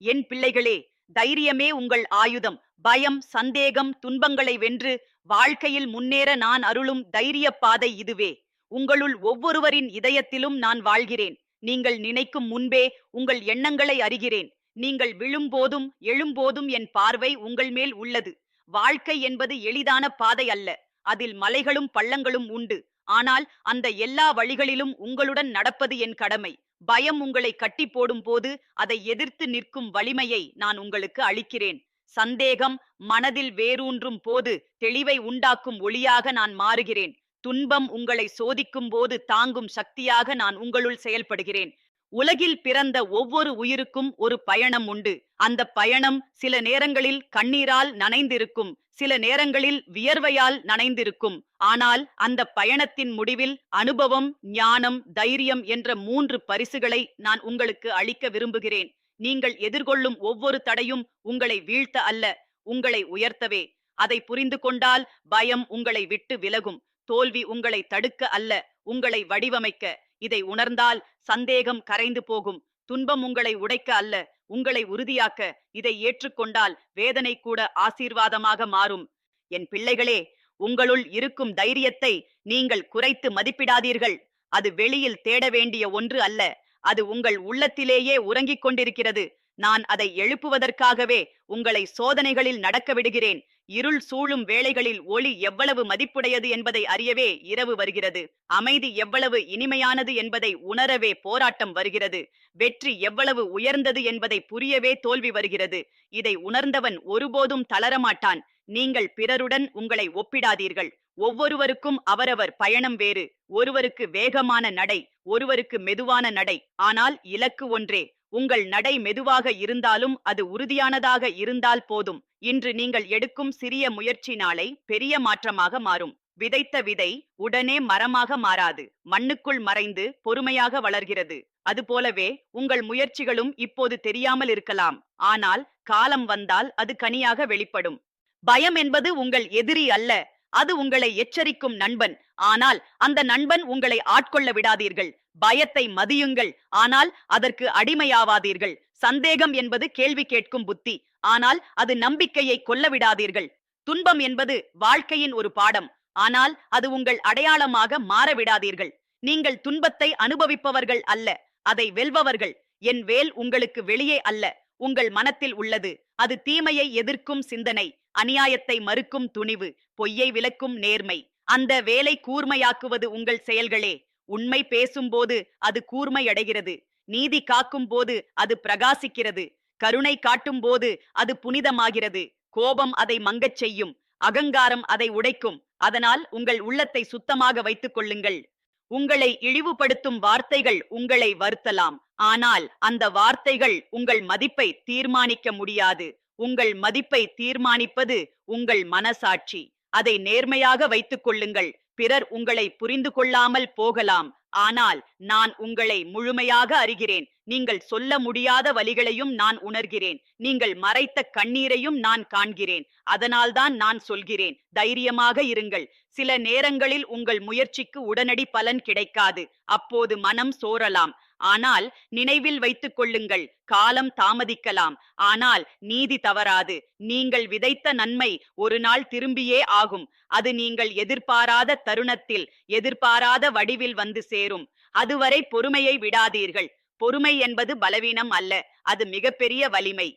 என் பிள்ளைகளே தைரியமே உங்கள் ஆயுதம். பயம் சந்தேகம் துன்பங்களை வென்று வாழ்க்கையில் முன்னேற நான் அருளும் தைரிய பாதை இதுவே. உங்களுள் ஒவ்வொருவரின் இதயத்திலும் நான் வாழ்கிறேன். நீங்கள் நினைக்கும் முன்பே உங்கள் எண்ணங்களை அறிகிறேன். நீங்கள் விழும்போதும் எழும்போதும் என் பார்வை உங்கள் மேல் உள்ளது. வாழ்க்கை என்பது எளிதான பாதை அல்ல. அதில் மலைகளும் பள்ளங்களும் உண்டு. ஆனால் அந்த எல்லா வழிகளிலும் உங்களுடன் நடப்பது என் கடமை. பயம் உங்களை கட்டி போடும் போது அதை எதிர்த்து நிற்கும் வலிமையை நான் உங்களுக்கு அளிக்கிறேன். சந்தேகம் மனதில் வேரூன்றும் போது தெளிவை உண்டாக்கும் ஒளியாக நான் மாறுகிறேன். துன்பம் உங்களை சோதிக்கும் போது தாங்கும் சக்தியாக நான் உங்களுள் செயல்படுகிறேன். உலகில் பிறந்த ஒவ்வொரு உயிருக்கும் ஒரு பயணம் உண்டு. அந்த பயணம் சில நேரங்களில் கண்ணீரால் நனைந்திருக்கும் சில நேரங்களில் வியர்வையால் நனைந்திருக்கும். ஆனால் அந்த பயணத்தின் முடிவில் அனுபவம் ஞானம் தைரியம் என்ற மூன்று பரிசுகளை நான் உங்களுக்கு அளிக்க விரும்புகிறேன். நீங்கள் எதிர்கொள்ளும் ஒவ்வொரு தடையும் உங்களை வீழ்த்த அல்ல உங்களை உயர்த்தவே. அதை புரிந்து கொண்டால் பயம் உங்களை விட்டு விலகும். தோல்வி உங்களை தடுக்க அல்ல உங்களை வடிவமைக்க. இதை உணர்ந்தால் சந்தேகம் கரைந்து போகும். துன்பம் உங்களை உடைக்க அல்ல உங்களை உறுதியாக்க. இதை ஏற்றுக்கொண்டால் வேதனை கூட ஆசீர்வாதமாக மாறும். என் பிள்ளைகளே உங்களுள் இருக்கும் தைரியத்தை நீங்கள் குறைத்து மதிப்பிடாதீர்கள். அது வெளியில் தேட வேண்டிய ஒன்று அல்ல அது உங்கள் உள்ளத்திலேயே உறங்கிக் கொண்டிருக்கிறது. நான் அதை எழுப்புவதற்காகவே உங்களை சோதனைகளில் நடக்க விடுகிறேன். இருள் சூழும் வேளைகளில் ஒளி எவ்வளவு மதிப்புடையது என்பதை அறியவே இரவு வருகிறது. அமைதி எவ்வளவு இனிமையானது என்பதை உணரவே போராட்டம் வருகிறது. வெற்றி எவ்வளவு உயர்ந்தது என்பதை புரியவே தோல்வி வருகிறது. இதை உணர்ந்தவன் ஒருபோதும் தளரமாட்டான். நீங்கள் பிறருடன் உங்களை ஒப்பிடாதீர்கள். ஒவ்வொருவருக்கும் அவரவர் பயணம் வேறு. ஒருவருக்கு வேகமான நடை ஒருவருக்கு மெதுவான நடை. ஆனால் இலக்கு ஒன்றே. உங்கள் நடை மெதுவாக இருந்தாலும் அது உறுதியானதாக இருந்தால் போதும். இன்று நீங்கள் எடுக்கும் சிறிய முயற்சி நாளை பெரிய மாற்றமாக மாறும். விதைத்த விதை உடனே மரமாக மாறாது. மண்ணுக்குள் மறைந்து பொறுமையாக வளர்கிறது. அதுபோலவே உங்கள் முயற்சிகளும் இப்போது தெரியாமல் இருக்கலாம். ஆனால் காலம் வந்தால் அது கனியாக வெளிப்படும். பயம் என்பது உங்கள் எதிரி அல்ல. அது உங்களை எச்சரிக்கும் நண்பன். ஆனால் அந்த நண்பன் உங்களை ஆட்கொள்ள விடாதீர்கள். பயத்தை மதியுங்கள். ஆனால் அதற்கு அடிமையாவாதீர்கள். சந்தேகம் என்பது கேள்வி கேட்கும் புத்தி. ஆனால் அது நம்பிக்கையை கொல்ல விடாதீர்கள் துன்பம் என்பது வாழ்க்கையின் ஒரு பாடம். ஆனால் அது உங்கள் அடையாளமாக மாற விடாதீர்கள் நீங்கள் துன்பத்தை அனுபவிப்பவர்கள் அல்ல. அதை வெல்பவர்கள். என் வேல் உங்களுக்கு வெளியே அல்ல. உங்கள் மனத்தில் உள்ளது. அது தீமையை எதிர்க்கும் சிந்தனை. அநியாயத்தை மறுக்கும் துணிவு. பொய்யை விளக்கும் நேர்மை. அந்த வேலை கூர்மையாக்குவது உங்கள் செயல்களே. உண்மை பேசும்போது அது கூர்மை அடைகிறது. நீதி காக்கும் போது அது பிரகாசிக்கிறது. கருணை காட்டும் போது அது புனிதமாகிறது. கோபம் அதை மங்கச் செய்யும். அகங்காரம் அதை உடைக்கும். அதனால் உங்கள் உள்ளத்தை சுத்தமாக வைத்துக் கொள்ளுங்கள். உங்களை இழிவுபடுத்தும் வார்த்தைகள் உங்களை வருத்தலாம். ஆனால் அந்த வார்த்தைகள் உங்கள் மதிப்பை தீர்மானிக்க முடியாது. உங்கள் மதிப்பை தீர்மானிப்பது உங்கள் மனசாட்சி. அதை நேர்மையாக வைத்துக் கொள்ளுங்கள். பிறர் உங்களை புரிந்து கொள்ளாமல் போகலாம். ஆனால் நான் உங்களை முழுமையாக அறிகிறேன். நீங்கள் சொல்ல முடியாத வழிகளையும் நான் உணர்கிறேன். நீங்கள் மறைத்த கண்ணீரையும் நான் காண்கிறேன். அதனால்தான் நான் சொல்கிறேன். தைரியமாக இருங்கள். சில நேரங்களில் உங்கள் முயற்சிக்கு உடனடி பலன் கிடைக்காது. அப்போது மனம் சோரலாம். ஆனால் நினைவில் வைத்துக் கொள்ளுங்கள் காலம் தாமதிக்கலாம். ஆனால் நீதி தவறாது. நீங்கள் விதைத்த நன்மை ஒரு நாள் திரும்பியே ஆகும். அது நீங்கள் எதிர்பாராத தருணத்தில் எதிர்பாராத வடிவில் வந்து சேரும். அதுவரை பொறுமையை விடாதீர்கள். பொறுமை என்பது பலவீனம் அல்ல அது மிகப்பெரிய வலிமை.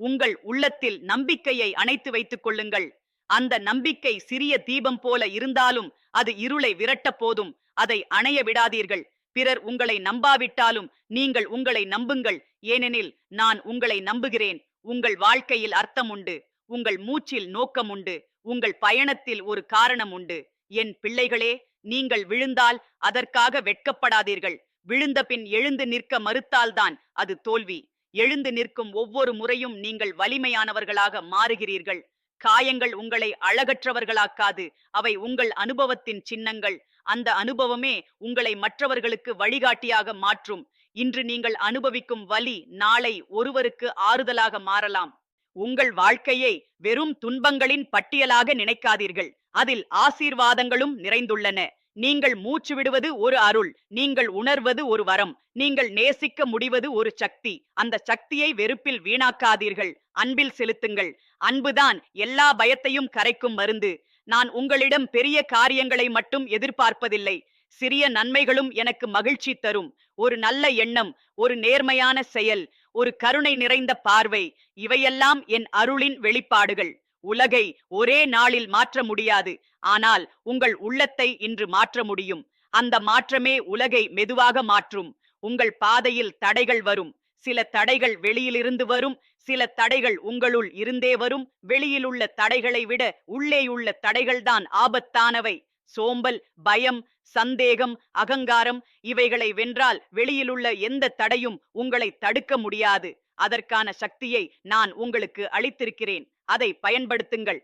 உங்கள் உள்ளத்தில் நம்பிக்கையை அணைத்து வைத்துக் கொள்ளுங்கள். அந்த நம்பிக்கை சிறிய தீபம் போல இருந்தாலும் அது இருளை விரட்ட போதும். அதை அணைய விடாதீர்கள். பிறர் உங்களை நம்பாவிட்டாலும் நீங்கள் உங்களை நம்புங்கள். ஏனெனில் நான் உங்களை நம்புகிறேன். உங்கள் வாழ்க்கையில் அர்த்தம் உண்டு உங்கள் மூச்சில் நோக்கம் உண்டு உங்கள் பயணத்தில் ஒரு காரணம் உண்டு என் பிள்ளைகளே நீங்கள் விழுந்தால் அதற்காக வெட்கப்படாதீர்கள். விழுந்த பின் எழுந்து நிற்க மறுத்தால்தான் அது தோல்வி. எழுந்து நிற்கும் ஒவ்வொரு முறையும் நீங்கள் வலிமையானவர்களாக மாறுகிறீர்கள். காயங்கள் உங்களை அழகற்றவர்களாக்காது. அவை உங்கள் அனுபவத்தின் சின்னங்கள். அந்த அனுபவமே உங்களை மற்றவர்களுக்கு வழிகாட்டியாக மாற்றும். இன்று நீங்கள் அனுபவிக்கும் வலி நாளை ஒருவருக்கு ஆறுதலாக மாறலாம். உங்கள் வாழ்க்கையை வெறும் துன்பங்களின் பட்டியலாக நினைக்காதீர்கள். அதில் ஆசீர்வாதங்களும் நிறைந்துள்ளன. நீங்கள் மூச்சு விடுவது ஒரு அருள் நீங்கள் உணர்வது ஒரு வரம் நீங்கள் நேசிக்க முடிவது ஒரு சக்தி. அந்த சக்தியை வெறுப்பில் வீணாக்காதீர்கள். அன்பில் செலுத்துங்கள். அன்புதான் எல்லா பயத்தையும் கரைக்கும் மருந்து. நான் உங்களிடம் பெரிய காரியங்களை மட்டும் எதிர்பார்ப்பதில்லை. சிறிய நன்மைகளும் எனக்கு மகிழ்ச்சி தரும். ஒரு நல்ல எண்ணம் ஒரு நேர்மையான செயல் ஒரு கருணை நிறைந்த பார்வை இவையெல்லாம் என் அருளின் வெளிப்பாடுகள். உலகை ஒரே நாளில் மாற்ற முடியாது. ஆனால் உங்கள் உள்ளத்தை இன்று மாற்ற முடியும். அந்த மாற்றமே உலகை மெதுவாக மாற்றும். உங்கள் பாதையில் தடைகள் வரும். சில தடைகள் வெளியிலிருந்து வரும். சில தடைகள் உங்களுள் இருந்தே வரும். வெளியிலுள்ள தடைகளை விட உள்ளேயுள்ள தடைகள்தான் ஆபத்தானவை. சோம்பல் பயம் சந்தேகம் அகங்காரம் இவைகளை வென்றால் வெளியிலுள்ள எந்த தடையும் உங்களை தடுக்க முடியாது. அதற்கான சக்தியை நான் உங்களுக்கு அளித்திருக்கிறேன். அதை பயன்படுத்துங்கள்.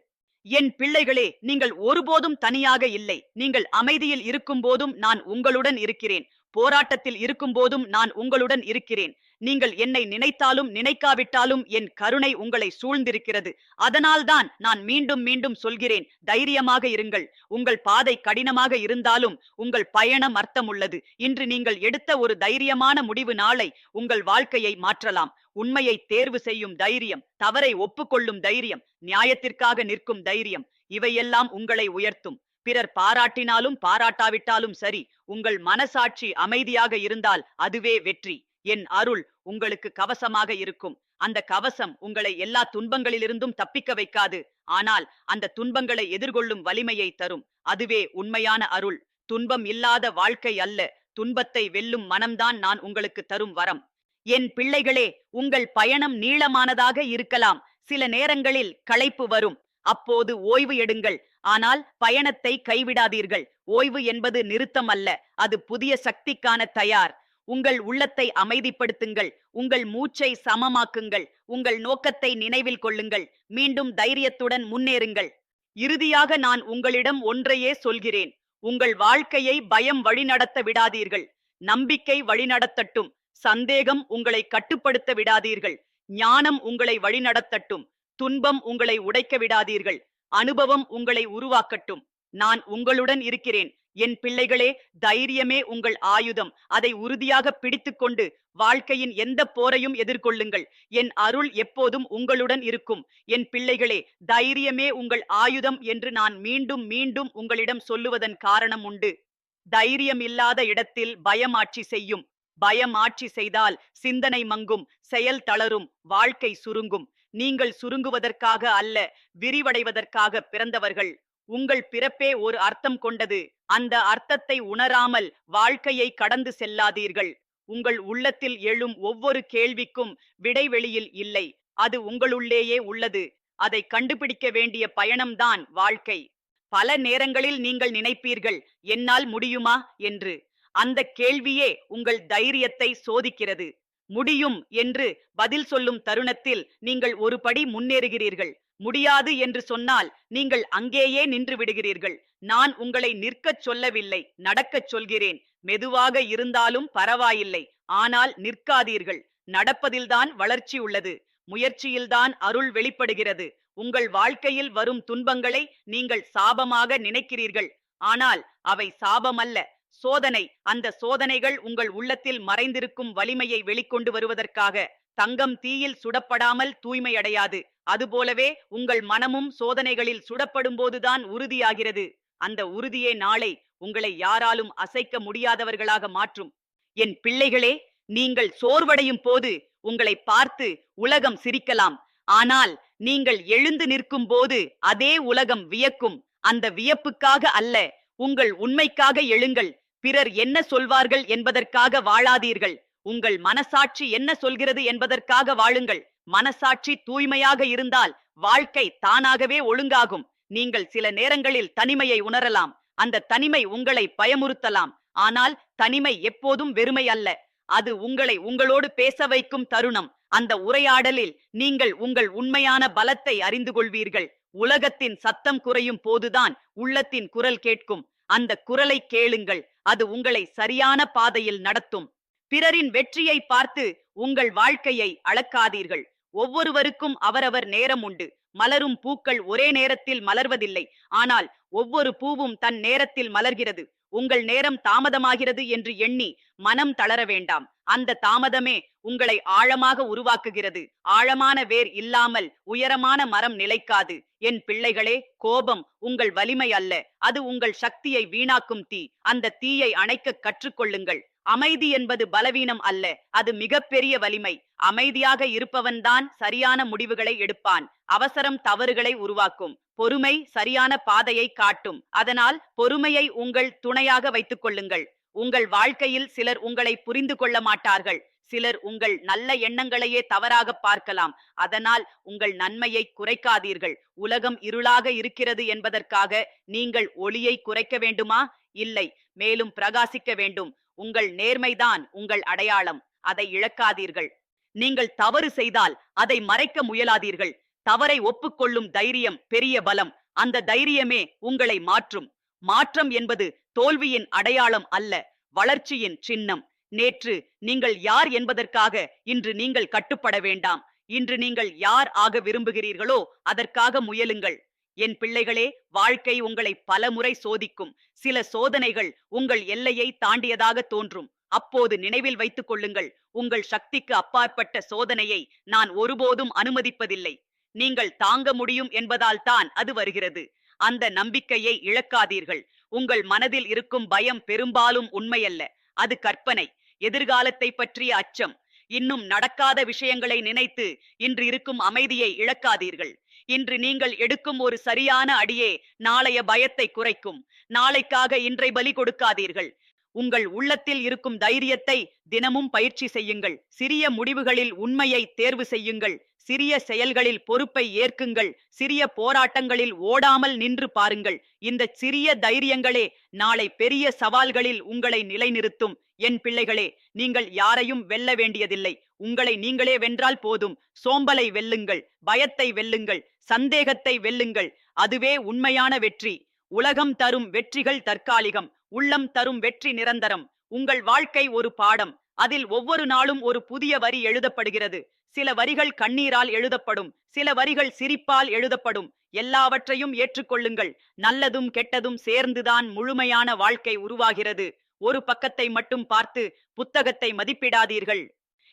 என் பிள்ளைகளே நீங்கள் ஒருபோதும் தனியாக இல்லை. நீங்கள் அமைதியில் இருக்கும் போதும் நான் உங்களுடன் இருக்கிறேன். போராட்டத்தில் இருக்கும் போதும் நான் உங்களுடன் இருக்கிறேன். நீங்கள் என்னை நினைத்தாலும் நினைக்காவிட்டாலும் என் கருணை உங்களை சூழ்ந்திருக்கிறது. அதனால்தான் நான் மீண்டும் மீண்டும் சொல்கிறேன் தைரியமாக இருங்கள். உங்கள் பாதை கடினமாக இருந்தாலும் உங்கள் பயணம் அர்த்தமுள்ளது. இன்று நீங்கள் எடுத்த ஒரு தைரியமான முடிவு நாளை உங்கள் வாழ்க்கையை மாற்றலாம். உண்மையை தேர்வு செய்யும் தைரியம் தவறை ஒப்புக்கொள்ளும் தைரியம் நியாயத்திற்காக நிற்கும் தைரியம் இவையெல்லாம் உங்களை உயர்த்தும். பிறர் பாராட்டினாலும் பாராட்டாவிட்டாலும் சரி உங்கள் மனசாட்சி அமைதியாக இருந்தால் அதுவே வெற்றி. என் அருள் உங்களுக்கு கவசமாக இருக்கும். அந்த கவசம் உங்களை எல்லா துன்பங்களிலிருந்தும் தப்பிக்க வைக்காது. ஆனால் அந்த துன்பங்களை எதிர்கொள்ளும் வலிமையை தரும். அதுவே உண்மையான அருள். துன்பம் இல்லாத வாழ்க்கை அல்ல. துன்பத்தை வெல்லும் மனம்தான் நான் உங்களுக்கு தரும் வரம். என் பிள்ளைகளே உங்கள் பயணம் நீளமானதாக இருக்கலாம். சில நேரங்களில் களைப்பு வரும். அப்போது ஓய்வு எடுங்கள். ஆனால் பயணத்தை கைவிடாதீர்கள். ஓய்வு என்பது நிறுத்தம் அல்ல அது புதிய சக்திக்கான தயார். உங்கள் உள்ளத்தை அமைதிப்படுத்துங்கள். உங்கள் மூச்சை சமமாக்குங்கள். உங்கள் நோக்கத்தை நினைவில் கொள்ளுங்கள். மீண்டும் தைரியத்துடன் முன்னேறுங்கள். இறுதியாக நான் உங்களிடம் ஒன்றையே சொல்கிறேன். உங்கள் வாழ்க்கையை பயம் வழிநடத்த விடாதீர்கள். நம்பிக்கை வழிநடத்தட்டும். சந்தேகம் உங்களை கட்டுப்படுத்த விடாதீர்கள். ஞானம் உங்களை வழிநடத்தட்டும். துன்பம் உங்களை உடைக்க விடாதீர்கள். அனுபவம் உங்களை உருவாக்கட்டும். நான் உங்களுடன் இருக்கிறேன். என் பிள்ளைகளே தைரியமே உங்கள் ஆயுதம். அதை உறுதியாக பிடித்துக்கொண்டு வாழ்க்கையின் எந்த போரையும் எதிர்கொள்ளுங்கள். என் அருள் எப்போதும் உங்களுடன் இருக்கும். என் பிள்ளைகளே தைரியமே உங்கள் ஆயுதம் என்று நான் மீண்டும் மீண்டும் உங்களிடம் சொல்லுவதன் காரணம் உண்டு. தைரியம் இல்லாத இடத்தில் பயம் ஆட்சி செய்யும். பயம் ஆட்சி செய்தால் சிந்தனை மங்கும். செயல் தளரும். வாழ்க்கை சுருங்கும். நீங்கள் சுருங்குவதற்காக அல்ல விரிவடைவதற்காக பிறந்தவர்கள். உங்கள் பிறப்பே ஒரு அர்த்தம் கொண்டது. அந்த அர்த்தத்தை உணராமல் வாழ்க்கையை கடந்து செல்லாதீர்கள். உங்கள் உள்ளத்தில் எழும் ஒவ்வொரு கேள்விக்கும் விடைவெளியில் இல்லை. அது உங்களுள்ளேயே உள்ளது. அதை கண்டுபிடிக்க வேண்டிய பயணம்தான் வாழ்க்கை. பல நேரங்களில் நீங்கள் நினைப்பீர்கள் என்னால் முடியுமா? என்று. அந்த கேள்வியே உங்கள் தைரியத்தை சோதிக்கிறது. முடியும் என்று பதில் சொல்லும் தருணத்தில் நீங்கள் ஒரு படி முன்னேறுகிறீர்கள். முடியாது என்று சொன்னால் நீங்கள் அங்கேயே நின்று விடுகிறீர்கள். நான் உங்களை நிற்கச் சொல்லவில்லை நடக்கச் சொல்கிறேன். மெதுவாக இருந்தாலும் பரவாயில்லை ஆனால் நிற்காதீர்கள். நடப்பதில்தான் வளர்ச்சி உள்ளது. முயற்சியில்தான் அருள் வெளிப்படுகிறது. உங்கள் வாழ்க்கையில் வரும் துன்பங்களை நீங்கள் சாபமாக நினைக்கிறீர்கள். ஆனால் அவை சாபமல்ல சோதனை. அந்த சோதனைகள் உங்கள் உள்ளத்தில் மறைந்திருக்கும் வலிமையை வெளிக்கொண்டு வருவதற்காக. தங்கம் தீயில் சுடப்படாமல் தூய்மையடையாது அதுபோலவே உங்கள் மனமும் சோதனைகளில் சுடப்படும் போதுதான் உறுதியாகிறது. அந்த உறுதியே நாளை உங்களை யாராலும் அசைக்க முடியாதவர்களாக மாற்றும். என் பிள்ளைகளே நீங்கள் சோர்வடையும் போது உங்களை பார்த்து உலகம் சிரிக்கலாம். ஆனால் நீங்கள் எழுந்து நிற்கும் போது அதே உலகம் வியக்கும். அந்த வியப்புக்காக அல்ல உங்கள் உண்மைக்காக எழுங்கள். பிறர் என்ன சொல்வார்கள் என்பதற்காக வாழாதீர்கள். உங்கள் மனசாட்சி என்ன சொல்கிறது என்பதற்காக வாழுங்கள். மனசாட்சி தூய்மையாக இருந்தால் வாழ்க்கை தானாகவே ஒழுங்காகும். நீங்கள் சில நேரங்களில் தனிமையை உணரலாம். அந்த தனிமை உங்களை பயமுறுத்தலாம். ஆனால் தனிமை எப்போதும் வெறுமை அல்ல. அது உங்களை உங்களோடு பேச வைக்கும் தருணம். அந்த உரையாடலில் நீங்கள் உங்கள் உண்மையான பலத்தை அறிந்து கொள்வீர்கள். உலகத்தின் சத்தம் குறையும் போதுதான் உள்ளத்தின் குரல் கேட்கும். அந்த குரலை கேளுங்கள். அது உங்களை சரியான பாதையில் நடத்தும். பிறரின் வெற்றியை பார்த்து உங்கள் வாழ்க்கையை அளக்காதீர்கள். ஒவ்வொருவருக்கும் அவரவர் நேரம் உண்டு. மலரும் பூக்கள் ஒரே நேரத்தில் மலர்வதில்லை. ஆனால் ஒவ்வொரு பூவும் தன் நேரத்தில் மலர்கிறது. உங்கள் நேரம் தாமதமாகிறது என்று எண்ணி மனம் தளர வேண்டாம். அந்த தாமதமே உங்களை ஆழமாக உருவாக்குகிறது. ஆழமான வேர் இல்லாமல் உயரமான மரம் நிலைக்காது. என் பிள்ளைகளே கோபம் உங்கள் வலிமை அல்ல. அது உங்கள் சக்தியை வீணாக்கும் தீ. அந்த தீயை அணைக்க கற்றுக்கொள்ளுங்கள். அமைதி என்பது பலவீனம் அல்ல அது மிகப்பெரிய வலிமை. அமைதியாக இருப்பவன்தான் சரியான முடிவுகளை எடுப்பான் அவசரம் தவறுகளை உருவாக்கும். பொறுமை சரியான பாதையை காட்டும். அதனால் பொறுமையை உங்கள் துணையாக வைத்துக் கொள்ளுங்கள். உங்கள் வாழ்க்கையில் சிலர் உங்களை புரிந்து கொள்ள மாட்டார்கள். சிலர் உங்கள் நல்ல எண்ணங்களையே தவறாக பார்க்கலாம். அதனால் உங்கள் நன்மையை குறைக்காதீர்கள். உலகம் இருளாக இருக்கிறது என்பதற்காக நீங்கள் ஒளியை குறைக்க வேண்டுமா? இல்லை. மேலும் பிரகாசிக்க வேண்டும். உங்கள் நேர்மைதான் உங்கள் அடையாளம். அதை இழக்காதீர்கள். நீங்கள் தவறு செய்தால் அதை மறைக்க முயலாதீர்கள். தவறை ஒப்புக்கொள்ளும் தைரியம் பெரிய பலம். அந்த தைரியமே உங்களை மாற்றும். மாற்றம் என்பது தோல்வியின் அடையாளம் அல்ல வளர்ச்சியின் சின்னம். நேற்று நீங்கள் யார் என்பதற்காக இன்று நீங்கள் கட்டுப்பட வேண்டாம். இன்று நீங்கள் யார் ஆக விரும்புகிறீர்களோ அதற்காக முயலுங்கள். என் பிள்ளைகளே வாழ்க்கை உங்களை பலமுறை சோதிக்கும். சில சோதனைகள் உங்கள் எல்லையை தாண்டியதாக தோன்றும். அப்போது நினைவில் வைத்துக் கொள்ளுங்கள் உங்கள் சக்திக்கு அப்பாற்பட்ட சோதனையை நான் ஒருபோதும் அனுமதிப்பதில்லை. நீங்கள் தாங்க முடியும் என்பதால் தான் அது வருகிறது. அந்த நம்பிக்கையை இழக்காதீர்கள். உங்கள் மனதில் இருக்கும் பயம் பெரும்பாலும் உண்மையல்ல. அது கற்பனை எதிர்காலத்தை பற்றிய அச்சம். இன்னும் நடக்காத விஷயங்களை நினைத்து இன்று இருக்கும் அமைதியை இழக்காதீர்கள். இன்று நீங்கள் எடுக்கும் ஒரு சரியான அடியே நாளைய பயத்தை குறைக்கும். நாளைக்காக இன்றை பலி கொடுக்காதீர்கள். உங்கள் உள்ளத்தில் இருக்கும் தைரியத்தை தினமும் பயிற்சி செய்யுங்கள். சிறிய முடிவுகளில் உண்மையை தேர்வு செய்யுங்கள். சிறிய செயல்களில் பொறுப்பை ஏற்குங்கள். சிறிய போராட்டங்களில் ஓடாமல் நின்று பாருங்கள். இந்த சிறிய தைரியங்களே நாளை பெரிய சவால்களில் உங்களை நிலைநிறுத்தும். என் பிள்ளைகளே நீங்கள் யாரையும் வெல்ல வேண்டியதில்லை. உங்களை நீங்களே வென்றால் போதும். சோம்பலை வெல்லுங்கள். பயத்தை வெல்லுங்கள். சந்தேகத்தை வெல்லுங்கள். அதுவே உண்மையான வெற்றி. உலகம் தரும் வெற்றிகள் தற்காலிகம். உள்ளம் தரும் வெற்றி நிரந்தரம். உங்கள் வாழ்க்கை ஒரு பாடம். அதில் ஒவ்வொரு நாளும் ஒரு புதிய வரி எழுதப்படுகிறது. சில வரிகள் கண்ணீரால் எழுதப்படும். சில வரிகள் சிரிப்பால் எழுதப்படும். எல்லாவற்றையும் ஏற்றுக்கொள்ளுங்கள். நல்லதும் கெட்டதும் சேர்ந்துதான் முழுமையான வாழ்க்கை உருவாகிறது. ஒரு பக்கத்தை மட்டும் பார்த்து புத்தகத்தை மதிப்பிடாதீர்கள்.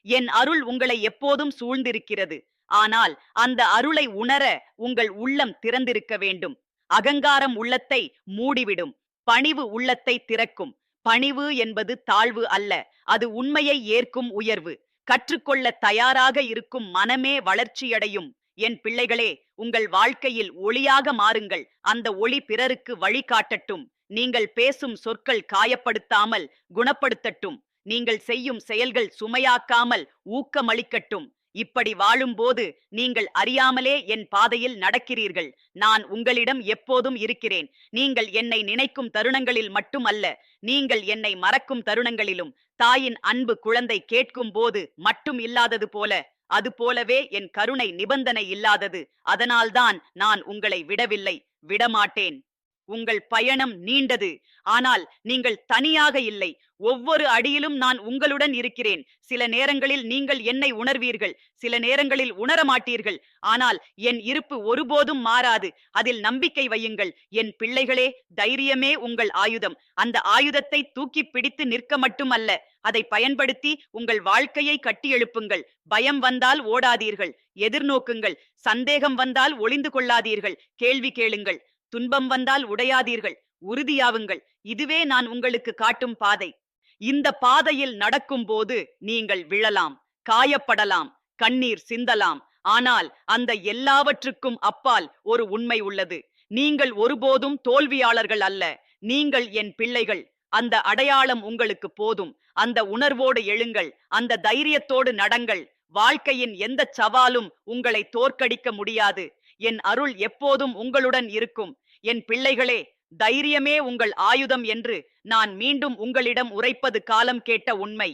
என் அருள் உங்களை எப்போதும் சூழ்ந்திருக்கிறது. ஆனால் அந்த அருளை உணர உங்கள் உள்ளம் திறந்திருக்க வேண்டும். அகங்காரம் உள்ளத்தை மூடிவிடும். பணிவு உள்ளத்தை திறக்கும். பணிவு என்பது தாழ்வு அல்ல அது உண்மையை ஏற்கும் உயர்வு. கற்றுக்கொள்ள தயாராக இருக்கும் மனமே வளர்ச்சியடையும். என் பிள்ளைகளே உங்கள் வாழ்க்கையில் ஒளியாக மாறுங்கள். அந்த ஒளி பிறருக்கு வழிகாட்டட்டும் நீங்கள் பேசும் சொற்கள் காயப்படுத்தாமல் குணப்படுத்தட்டும். நீங்கள் செய்யும் செயல்கள் சுமையாக்காமல் ஊக்கமளிக்கட்டும். இப்படி வாழும்போது நீங்கள் அறியாமலே என் பாதையில் நடக்கிறீர்கள். நான் உங்களிடம் எப்போதும் இருக்கிறேன். நீங்கள் என்னை நினைக்கும் தருணங்களில் மட்டுமல்ல நீங்கள் என்னை மறக்கும் தருணங்களிலும் தாயின் அன்பு குழந்தை கேட்கும் போது மட்டும் இல்லாதது போல அது போலவே என் கருணை நிபந்தனை இல்லாதது. அதனால்தான் நான் உங்களை விடவில்லை விடமாட்டேன். உங்கள் பயணம் நீண்டது. ஆனால் நீங்கள் தனியாக இல்லை. ஒவ்வொரு அடியிலும் நான் உங்களுடன் இருக்கிறேன். சில நேரங்களில் நீங்கள் என்னை உணர்வீர்கள். சில நேரங்களில் உணர மாட்டீர்கள். ஆனால் என் இருப்பு ஒருபோதும் மாறாது. அதில் நம்பிக்கை வையுங்கள். என் பிள்ளைகளே தைரியமே உங்கள் ஆயுதம். அந்த ஆயுதத்தை தூக்கி பிடித்து நிற்க மட்டுமல்ல. அதை பயன்படுத்தி உங்கள் வாழ்க்கையை கட்டியெழுப்புங்கள் பயம் வந்தால் ஓடாதீர்கள். எதிர்நோக்குங்கள். சந்தேகம் வந்தால் ஒளிந்து கொள்ளாதீர்கள். கேள்வி கேளுங்கள். துன்பம் வந்தால் உடையாதீர்கள் உறுதியாவுங்கள். இதுவே நான் உங்களுக்கு காட்டும் பாதை. இந்த பாதையில் நடக்கும் போது நீங்கள் விழலாம் காயப்படலாம் கண்ணீர் சிந்தலாம். ஆனால் அந்த எல்லாவற்றுக்கும் அப்பால் ஒரு உண்மை உள்ளது. நீங்கள் ஒருபோதும் தோல்வியாளர்கள் அல்ல. நீங்கள் என் பிள்ளைகள். அந்த அடையாளம் உங்களுக்கு போதும். அந்த உணர்வோடு எழுங்கள். அந்த தைரியத்தோடு நடங்கள். வாழ்க்கையின் எந்த சவாலும் உங்களை தோற்கடிக்க முடியாது. என் அருள் எப்போதும் உங்களுடன் இருக்கும். என் பிள்ளைகளே தைரியமே உங்கள் ஆயுதம் என்று நான் மீண்டும் உங்களிடம் உரைப்பது காலம் கேட்ட உண்மை.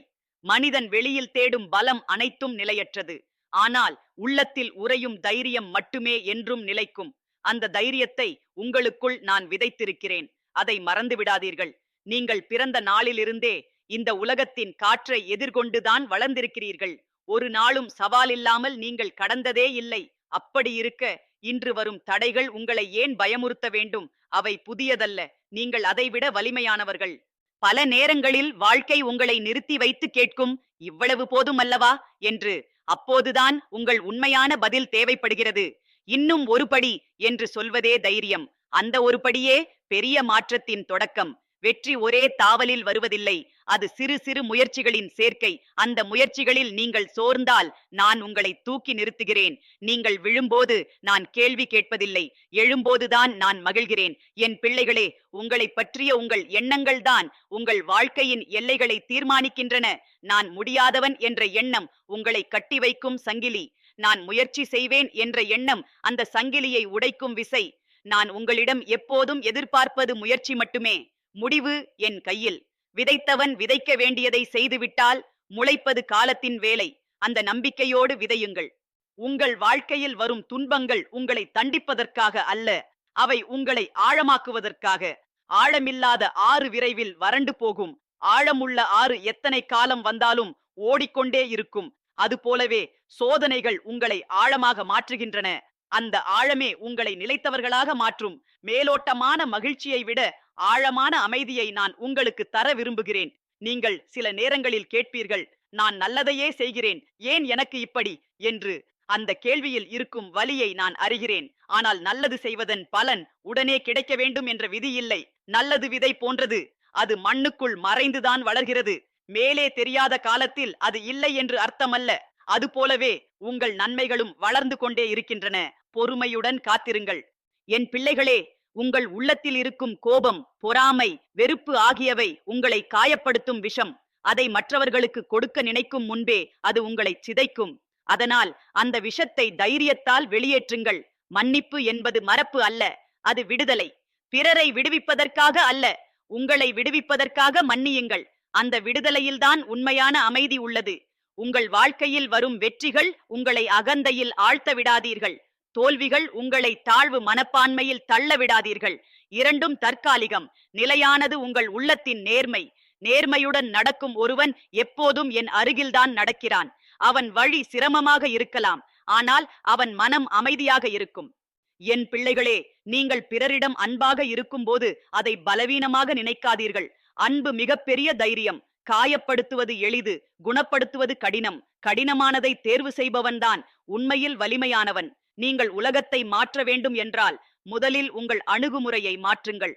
மனிதன் வெளியில் தேடும் பலம் அனைத்தும் நிலையற்றது. ஆனால் உள்ளத்தில் உறையும் தைரியம் மட்டுமே என்றும் நிலைக்கும். அந்த தைரியத்தை உங்களுக்குள் நான் விதைத்திருக்கிறேன். அதை மறந்து விடாதீர்கள் நீங்கள் பிறந்த நாளிலிருந்தே இந்த உலகத்தின் காற்றை எதிர்கொண்டுதான் வளர்ந்திருக்கிறீர்கள். ஒரு நாளும் சவால் இல்லாமல் நீங்கள் கடந்ததே இல்லை. அப்படி இருக்க இன்று வரும் தடைகள் உங்களை ஏன் பயமுறுத்த வேண்டும்? அவை புதியதல்ல. நீங்கள் அதைவிட வலிமையானவர்கள். பல நேரங்களில் வாழ்க்கை உங்களை நிறுத்தி வைத்து கேட்கும் இவ்வளவு போதும் அல்லவா என்று. அப்போதுதான் உங்கள் உண்மையான பதில் தேவைப்படுகிறது. இன்னும் ஒரு படி என்று சொல்வதே தைரியம். அந்த ஒரு படியே பெரிய மாற்றத்தின் தொடக்கம். வெற்றி ஒரே தாவலில் வருவதில்லை. அது சிறு சிறு முயற்சிகளின் சேர்க்கை. அந்த முயற்சிகளில் நீங்கள் சோர்ந்தால் நான் உங்களை தூக்கி நிறுத்துகிறேன். நீங்கள் விழும்போது நான் கேள்வி கேட்பதில்லை. எழும்போதுதான் நான் மகிழ்கிறேன். என் பிள்ளைகளே உங்களை பற்றிய உங்கள் எண்ணங்கள் தான் உங்கள் வாழ்க்கையின் எல்லைகளை தீர்மானிக்கின்றன. நான் முடியாதவன் என்ற எண்ணம் உங்களை கட்டி வைக்கும் சங்கிலி. நான் முயற்சி செய்வேன் என்ற எண்ணம் அந்த சங்கிலியை உடைக்கும் விசை. நான் உங்களிடம் எப்போதும் எதிர்பார்ப்பது முயற்சி மட்டுமே. முடிவு என் கையில். விதைத்தவன் விதைக்க வேண்டியதை செய்துவிட்டால் முளைப்பது காலத்தின் வேலை. அந்த நம்பிக்கையோடு விதையுங்கள். உங்கள் வாழ்க்கையில் வரும் துன்பங்கள் உங்களை தண்டிப்பதற்காக அல்ல அவை உங்களை ஆழமாக்குவதற்காக. ஆழமில்லாத ஆறு விரைவில் வறண்டு போகும். ஆழமுள்ள ஆறு எத்தனை காலம் வந்தாலும் ஓடிக்கொண்டே இருக்கும். அதுபோலவே சோதனைகள் உங்களை ஆழமாக மாற்றுகின்றன. அந்த ஆழமே உங்களை நிலைத்தவர்களாக மாற்றும். மேலோட்டமான மகிழ்ச்சியை விட ஆழமான அமைதியை நான் உங்களுக்கு தர விரும்புகிறேன். நீங்கள் சில நேரங்களில் கேட்பீர்கள் நான் நல்லதையே செய்கிறேன் ஏன் எனக்கு இப்படி? என்று. அந்த கேள்வியில் இருக்கும் வலியை நான் அறிகிறேன். ஆனால் நல்லது செய்வதன் பலன் உடனே கிடைக்க வேண்டும் என்ற விதி இல்லை. நல்லது விதை போன்றது. அது மண்ணுக்குள் மறைந்துதான் வளர்கிறது. மேலே தெரியாத காலத்தில் அது இல்லை என்று அர்த்தமல்ல. அதுபோலவே உங்கள் நன்மைகளும் வளர்ந்து கொண்டே இருக்கின்றன. பொறுமையுடன் காத்திருங்கள். என் பிள்ளைகளே உங்கள் உள்ளத்தில் இருக்கும் கோபம் பொறாமை வெறுப்பு ஆகியவை உங்களை காயப்படுத்தும் விஷம். அதை மற்றவர்களுக்கு கொடுக்க நினைக்கும் முன்பே அது உங்களை சிதைக்கும். அதனால் அந்த விஷத்தை தைரியத்தால் வெளியேற்றுங்கள். மன்னிப்பு என்பது மறப்பு அல்ல அது விடுதலை. பிறரை விடுவிப்பதற்காக அல்ல உங்களை விடுவிப்பதற்காக மன்னியுங்கள். அந்த விடுதலையில்தான் உண்மையான அமைதி உள்ளது. உங்கள் வாழ்க்கையில் வரும் வெற்றிகள் உங்களை அகந்தையில் ஆழ்த்த விடாதீர்கள். தோல்விகள் உங்களை தாழ்வு மனப்பான்மையில் தள்ள விடாதீர்கள் இரண்டும் தற்காலிகம். நிலையானது உங்கள் உள்ளத்தின் நேர்மை. நேர்மையுடன் நடக்கும் ஒருவன் எப்போதும் என் அருகில்தான் நடக்கிறான். அவன் வழி சிரமமாக இருக்கலாம். ஆனால் அவன் மனம் அமைதியாக இருக்கும். என் பிள்ளைகளே நீங்கள் பிறரிடம் அன்பாக இருக்கும்போது அதை பலவீனமாக நினைக்காதீர்கள். அன்பு மிகப்பெரிய தைரியம். காயப்படுத்துவது எளிது. குணப்படுத்துவது கடினம். கடினமானதை தேர்வு செய்பவன்தான் உண்மையில் வலிமையானவன். நீங்கள் உலகத்தை மாற்ற வேண்டும் என்றால் முதலில் உங்கள் அணுகுமுறையை மாற்றுங்கள்.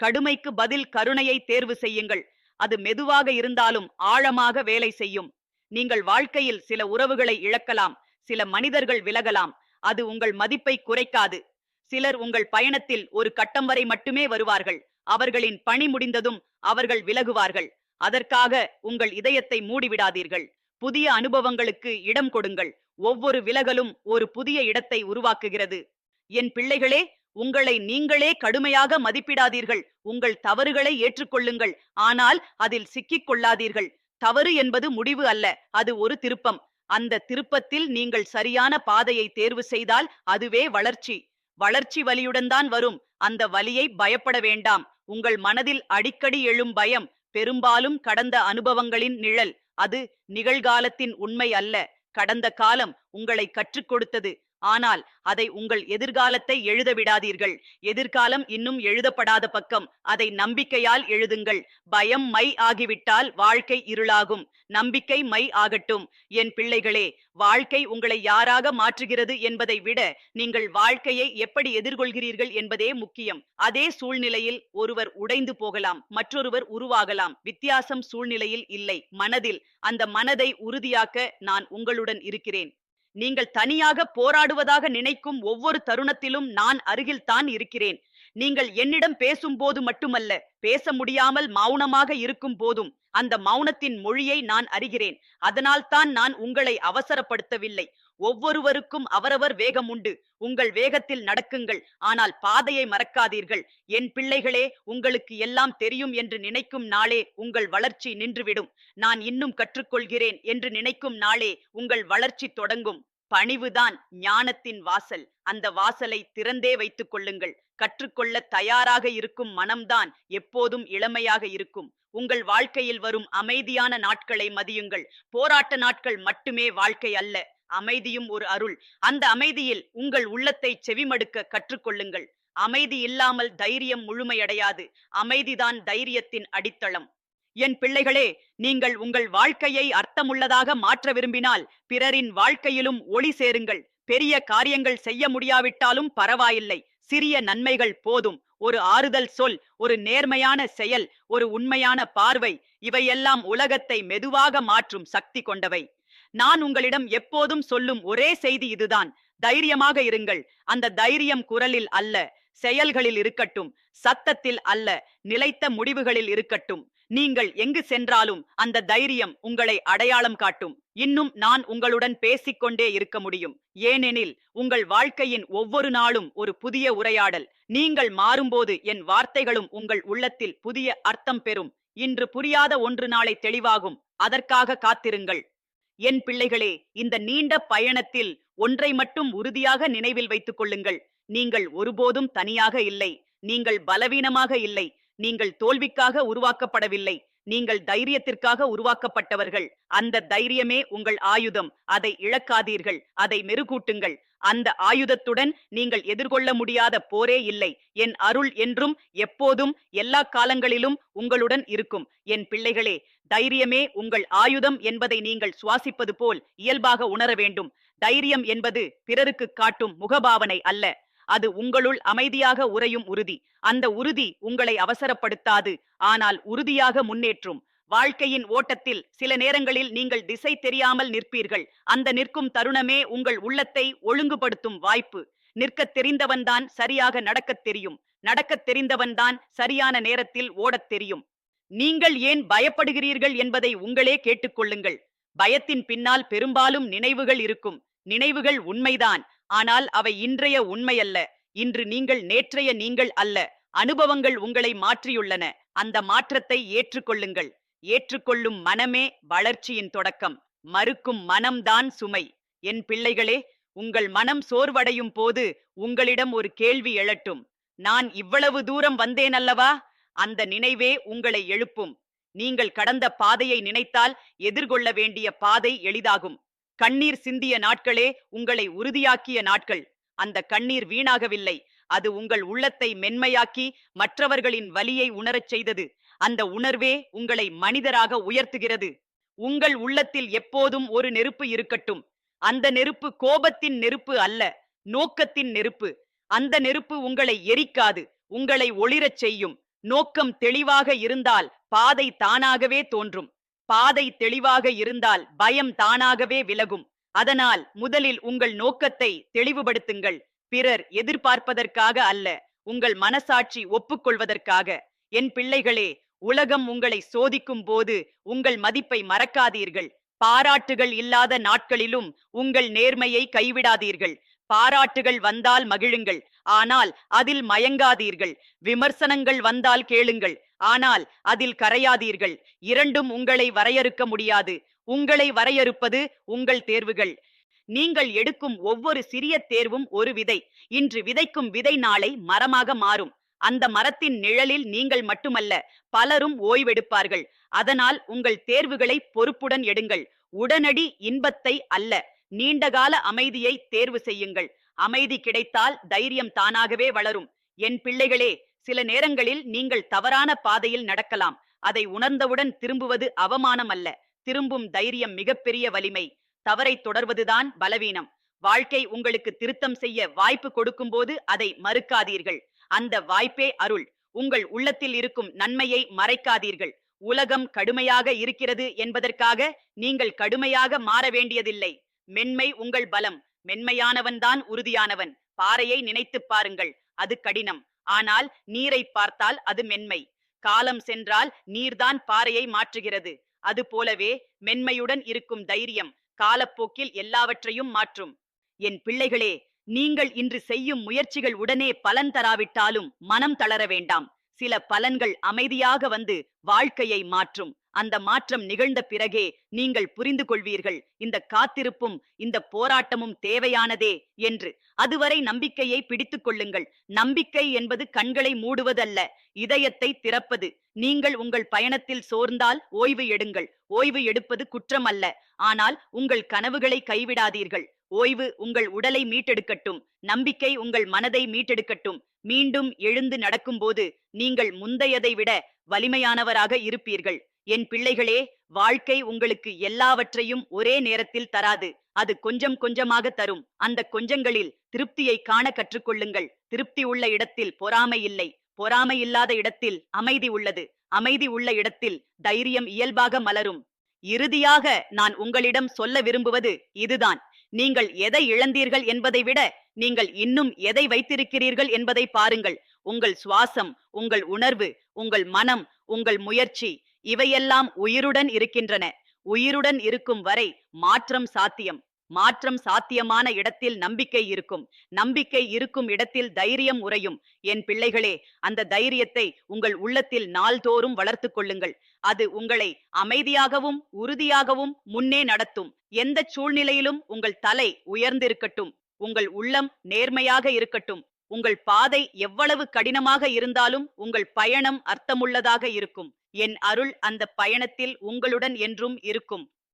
கடுமைக்கு பதில் கருணையை தேர்வு செய்யுங்கள். அது மெதுவாக இருந்தாலும் ஆழமாக வேலை செய்யும். நீங்கள் வாழ்க்கையில் சில உறவுகளை இழக்கலாம் சில மனிதர்கள் விலகலாம் அது உங்கள் மதிப்பை குறைக்காது. சிலர் உங்கள் பயணத்தில் ஒரு கட்டம் வரை மட்டுமே வருவார்கள். அவர்களின் பணி முடிந்ததும் அவர்கள் விலகுவார்கள். அதற்காக உங்கள் இதயத்தை மூடிவிடாதீர்கள். புதிய அனுபவங்களுக்கு இடம் கொடுங்கள். ஒவ்வொரு விலகலும் ஒரு புதிய இடத்தை உருவாக்குகிறது. என் பிள்ளைகளே உங்களை நீங்களே கடுமையாக மதிப்பிடாதீர்கள். உங்கள் தவறுகளை ஏற்றுக்கொள்ளுங்கள். ஆனால் அதில் சிக்கிக் கொள்ளாதீர்கள் தவறு என்பது முடிவு அல்ல அது ஒரு திருப்பம். அந்த திருப்பத்தில் நீங்கள் சரியான பாதையை தேர்வு செய்தால் அதுவே வளர்ச்சி. வளர்ச்சி வலியுடன் தான் வரும். அந்த வலியை பயப்பட வேண்டாம். உங்கள் மனதில் அடிக்கடி எழும் பயம் பெரும்பாலும் கடந்த அனுபவங்களின் நிழல். அது நிகழ்காலத்தின் உண்மை அல்ல. கடந்த காலம் உங்களை கற்றுக் கொடுத்தது. ஆனால் அதை உங்கள் எதிர்காலத்தை எழுத விடாதீர்கள் எதிர்காலம் இன்னும் எழுதப்படாத பக்கம். அதை நம்பிக்கையால் எழுதுங்கள். பயம் மை ஆகிவிட்டால் வாழ்க்கை இருளாகும். நம்பிக்கை மை ஆகட்டும். என் பிள்ளைகளே வாழ்க்கை உங்களை யாராக மாற்றுகிறது என்பதை விட நீங்கள் வாழ்க்கையை எப்படி எதிர்கொள்கிறீர்கள் என்பதே முக்கியம். அதே சூழ்நிலையில் ஒருவர் உடைந்து போகலாம். மற்றொருவர் உருவாகலாம். வித்தியாசம் சூழ்நிலையில் இல்லை. மனதில். அந்த மனதை உறுதியாக்க நான் உங்களுடன் இருக்கிறேன். நீங்கள் தனியாக போராடுவதாக நினைக்கும் ஒவ்வொரு தருணத்திலும் நான் அருகில் தான் இருக்கிறேன். நீங்கள் என்னிடம் பேசும்போது மட்டுமல்ல பேச முடியாமல் மௌனமாக இருக்கும் போதும் அந்த மௌனத்தின் மொழியை நான் அறிகிறேன். அதனால் தான் நான் உங்களை அவசரப்படுத்தவில்லை. ஒவ்வொருவருக்கும் அவரவர் வேகம் உண்டு. உங்கள் வேகத்தில் நடக்குங்கள். ஆனால் பாதையை மறக்காதீர்கள். என் பிள்ளைகளே உங்களுக்கு எல்லாம் தெரியும் என்று நினைக்கும் நாளே உங்கள் வளர்ச்சி நின்றுவிடும். நான் இன்னும் கற்றுக்கொள்கிறேன் என்று நினைக்கும் நாளே உங்கள் வளர்ச்சி தொடங்கும். பணிவுதான் ஞானத்தின் வாசல். அந்த வாசலை திறந்தே வைத்துக் கொள்ளுங்கள். கற்றுக்கொள்ள தயாராக இருக்கும் மனம்தான் எப்போதும் இளமையாக இருக்கும். உங்கள் வாழ்க்கையில் வரும் அமைதியான நாட்களை மதியுங்கள். போராட்ட நாட்கள் மட்டுமே வாழ்க்கை அல்ல. அமைதியும் ஒரு அருள். அந்த அமைதியில் உங்கள் உள்ளத்தை செவிமடுக்க கற்றுக்கொள்ளுங்கள். அமைதி இல்லாமல் தைரியம் முழுமையடையாது. அமைதிதான் தைரியத்தின் அடித்தளம். என் பிள்ளைகளே நீங்கள் உங்கள் வாழ்க்கையை அர்த்தமுள்ளதாக மாற்ற விரும்பினால் பிறரின் வாழ்க்கையிலும் ஒளி சேருங்கள். பெரிய காரியங்கள் செய்ய முடியாவிட்டாலும் பரவாயில்லை. சிறிய நன்மைகள் போதும். ஒரு ஆறுதல் சொல் ஒரு நேர்மையான செயல் ஒரு உண்மையான பார்வை இவையெல்லாம் உலகத்தை மெதுவாக மாற்றும் சக்தி கொண்டவை. நான் உங்களிடம் எப்போதும் சொல்லும் ஒரே செய்தி இதுதான். தைரியமாக இருங்கள். அந்த தைரியம் குரலில் அல்ல செயல்களில் இருக்கட்டும். சத்தத்தில் அல்ல நிலைத்த முடிவுகளில் இருக்கட்டும். நீங்கள் எங்கு சென்றாலும் அந்த தைரியம் உங்களை அடையாளம் காட்டும். இன்னும் நான் உங்களுடன் பேசிக்கொண்டே இருக்க முடியும். ஏனெனில் உங்கள் வாழ்க்கையின் ஒவ்வொரு நாளும் ஒரு புதிய உரையாடல். நீங்கள் மாறும்போது என் வார்த்தைகளும் உங்கள் உள்ளத்தில் புதிய அர்த்தம் பெறும். இன்று புரியாத ஒன்று நாளை தெளிவாகும். அதற்காக காத்திருங்கள். என் பிள்ளைகளே இந்த நீண்ட பயணத்தில் ஒன்றை மட்டும் உறுதியாக நினைவில் வைத்துக் கொள்ளுங்கள். நீங்கள் ஒருபோதும் தனியாக இல்லை. நீங்கள் பலவீனமாக இல்லை. நீங்கள் தோல்விக்காக உருவாக்கப்படவில்லை. நீங்கள் தைரியத்திற்காக உருவாக்கப்பட்டவர்கள். அந்த தைரியமே உங்கள் ஆயுதம். அதை இழக்காதீர்கள். அதை மெருகூட்டுங்கள். அந்த ஆயுதத்துடன் நீங்கள் எதிர்கொள்ள முடியாத போரே இல்லை. என் அருள் என்றும் எப்போதும் எல்லா காலங்களிலும் உங்களுடன் இருக்கும். என் பிள்ளைகளே தைரியமே உங்கள் ஆயுதம் என்பதை நீங்கள் சுவாசிப்பது போல் இயல்பாக உணர வேண்டும். தைரியம் என்பது பிறருக்கு காட்டும் முகபாவனை அல்ல. அது உங்களுள் அமைதியாக உறையும் உறுதி. அந்த உறுதி உங்களை அவசரப்படுத்தாது. ஆனால் உறுதியாக முன்னேற்றும். வாழ்க்கையின் ஓட்டத்தில் சில நேரங்களில் நீங்கள் திசை தெரியாமல் நிற்பீர்கள். அந்த நிற்கும் தருணமே உங்கள் உள்ளத்தை ஒழுங்குபடுத்தும் வாய்ப்பு. நிற்கத் தெரிந்தவன்தான் சரியாக நடக்கத் தெரியும். நடக்கத் தெரிந்தவன்தான் சரியான நேரத்தில் ஓடத் தெரியும். நீங்கள் ஏன் பயப்படுகிறீர்கள் என்பதை உங்களே கேட்டுக்கொள்ளுங்கள் பயத்தின் பின்னால் பெரும்பாலும் நினைவுகள் இருக்கும். நினைவுகள் உண்மைதான். ஆனால் அவை இன்றைய உண்மையல்ல. இன்று நீங்கள் நேற்றைய நீங்கள் அல்ல. அனுபவங்கள் உங்களை மாற்றியுள்ளன. அந்த மாற்றத்தை ஏற்றுக்கொள்ளுங்கள். ஏற்றுக்கொள்ளும் மனமே வளர்ச்சியின் தொடக்கம். மறுக்கும் மனம்தான் சுமை. என் பிள்ளைகளே உங்கள் மனம் சோர்வடையும் போது உங்களிடம் ஒரு கேள்வி எழட்டும். நான் இவ்வளவு தூரம் வந்தேன் அல்லவா அந்த நினைவே உங்களை எழுப்பும். நீங்கள் கடந்த பாதையை நினைத்தால் எதிர்கொள்ள வேண்டிய பாதை எளிதாகும். கண்ணீர் சிந்திய நாட்களே உங்களை உறுதியாக்கிய நாட்கள். அந்த கண்ணீர் வீணாகவில்லை. அது உங்கள் உள்ளத்தை மென்மையாக்கி மற்றவர்களின் வலியை உணரச் செய்தது. அந்த உணர்வே உங்களை மனிதராக உயர்த்துகிறது. உங்கள் உள்ளத்தில் எப்போதும் ஒரு நெருப்பு இருக்கட்டும். அந்த நெருப்பு கோபத்தின் நெருப்பு அல்ல நோக்கத்தின் நெருப்பு. அந்த நெருப்பு உங்களை எரிக்காது உங்களை ஒளிரச் செய்யும். நோக்கம் தெளிவாக இருந்தால் பாதை தானாகவே தோன்றும். பாதை தெளிவாக இருந்தால் பயம் தானாகவே விலகும். அதனால் முதலில் உங்கள் நோக்கத்தை தெளிவுபடுத்துங்கள். பிறர் எதிர்பார்ப்பதற்காக அல்ல உங்கள் மனசாட்சி ஒப்புக்கொள்வதற்காக. என் பிள்ளைகளே உலகம் உங்களை சோதிக்கும் போது உங்கள் மதிப்பை மறக்காதீர்கள். பாராட்டுகள் இல்லாத நாட்களிலும் உங்கள் நேர்மையை கைவிடாதீர்கள். பாராட்டுகள் வந்தால் மகிழுங்கள். ஆனால் அதில் மயங்காதீர்கள். விமர்சனங்கள் வந்தால் கேளுங்கள். ஆனால் அதில் கரையாதீர்கள். இரண்டும் உங்களை வரையறுக்க முடியாது. உங்களை வரையறுப்பது உங்கள் தேர்வுகள். நீங்கள் எடுக்கும் ஒவ்வொரு சிறிய தேர்வும் ஒரு விதை. இன்று விதைக்கும் விதை நாளை மரமாக மாறும். அந்த மரத்தின் நிழலில் நீங்கள் மட்டுமல்ல பலரும் ஓய்வெடுப்பார்கள். அதனால் உங்கள் தேர்வுகளை பொறுப்புடன் எடுங்கள். உடனடி இன்பத்தை அல்ல நீண்டகால அமைதியை தேர்வு செய்யுங்கள். அமைதி கிடைத்தால் தைரியம் தானாகவே வளரும். என் பிள்ளைகளே சில நேரங்களில் நீங்கள் தவறான பாதையில் நடக்கலாம். அதை உணர்ந்தவுடன் திரும்புவது அவமானம் அல்ல. திரும்பும் தைரியம் மிகப்பெரிய வலிமை. தவறை தொடர்வதுதான் பலவீனம். வாழ்க்கை உங்களுக்கு திருத்தம் செய்ய வாய்ப்பு கொடுக்கும்போது அதை மறுக்காதீர்கள். அந்த வாய்ப்பே அருள். உங்கள் உள்ளத்தில் இருக்கும் நன்மையை மறைக்காதீர்கள். உலகம் கடுமையாக இருக்கிறது என்பதற்காக நீங்கள் கடுமையாக மாற வேண்டியதில்லை. மென்மை உங்கள் பலம். மென்மையானவன்தான் உறுதியானவன். பாறையை நினைத்துப் பாருங்கள் அது கடினம். ஆனால் நீரை பார்த்தால் அது மென்மை. காலம் சென்றால் நீர்தான் பாறையை மாற்றுகிறது. அது போலவே மென்மையுடன் இருக்கும் தைரியம் காலப்போக்கில் எல்லாவற்றையும் மாற்றும். என் பிள்ளைகளே நீங்கள் இன்று செய்யும் முயற்சிகள் உடனே பலன் தராவிட்டாலும் மனம் தளர வேண்டாம். சில பலன்கள் அமைதியாக வந்து வாழ்க்கையை மாற்றும். அந்த மாற்றம் நிகழ்ந்த பிறகே நீங்கள் புரிந்து கொள்வீர்கள் இந்த காத்திருப்பும் இந்த போராட்டமும் தேவையானதே என்று. அதுவரை நம்பிக்கையை பிடித்துக் கொள்ளுங்கள். நம்பிக்கை என்பது கண்களை மூடுவதல்ல இதயத்தை திறப்பது. நீங்கள் உங்கள் பயணத்தில் சோர்ந்தால் ஓய்வு எடுங்கள். ஓய்வு எடுப்பது குற்றம் அல்ல ஆனால் உங்கள் கனவுகளை கைவிடாதீர்கள். ஓய்வு உங்கள் உடலை மீட்டெடுக்கட்டும். நம்பிக்கை உங்கள் மனதை மீட்டெடுக்கட்டும். மீண்டும் எழுந்து நடக்கும்போது நீங்கள் முந்தையதை விட வலிமையானவராக இருப்பீர்கள். என் பிள்ளைகளே வாழ்க்கை உங்களுக்கு எல்லாவற்றையும் ஒரே நேரத்தில் தராது. அது கொஞ்சம் கொஞ்சமாக தரும். அந்த கொஞ்சங்களில் திருப்தியை காண கற்றுக்கொள்ளுங்கள். திருப்தி உள்ள இடத்தில் பொறாமை இல்லை. பொறாமை இல்லாத இடத்தில் அமைதி உள்ளது. அமைதி உள்ள இடத்தில் தைரியம் இயல்பாக மலரும். இறுதியாக நான் உங்களிடம் சொல்ல விரும்புவது இதுதான். நீங்கள் எதை இழந்தீர்கள் என்பதை விட நீங்கள் இன்னும் எதை வைத்திருக்கிறீர்கள் என்பதை பாருங்கள். உங்கள் சுவாசம் உங்கள் உணர்வு உங்கள் மனம் உங்கள் முயற்சி இவையெல்லாம் உயிருடன் இருக்கின்றன. உயிருடன் இருக்கும் வரை மாற்றம் சாத்தியம். மாற்றம் சாத்தியமான இடத்தில் நம்பிக்கை இருக்கும். நம்பிக்கை இருக்கும் இடத்தில் தைரியம் உறையும். என் பிள்ளைகளே அந்த தைரியத்தை உங்கள் உள்ளத்தில் நாள்தோறும் வளர்த்துக் கொள்ளுங்கள். அது உங்களை அமைதியாகவும் உறுதியாகவும் முன்னே நடத்தும். எந்த சூழ்நிலையிலும் உங்கள் தலை உயர்ந்திருக்கட்டும். உங்கள் உள்ளம் நேர்மையாக இருக்கட்டும். உங்கள் பாதை எவ்வளவு கடினமாக இருந்தாலும் உங்கள் பயணம் அர்த்தமுள்ளதாக இருக்கும். என் அருள் அந்த பயணத்தில் உங்களுடன் என்றும் இருக்கும்.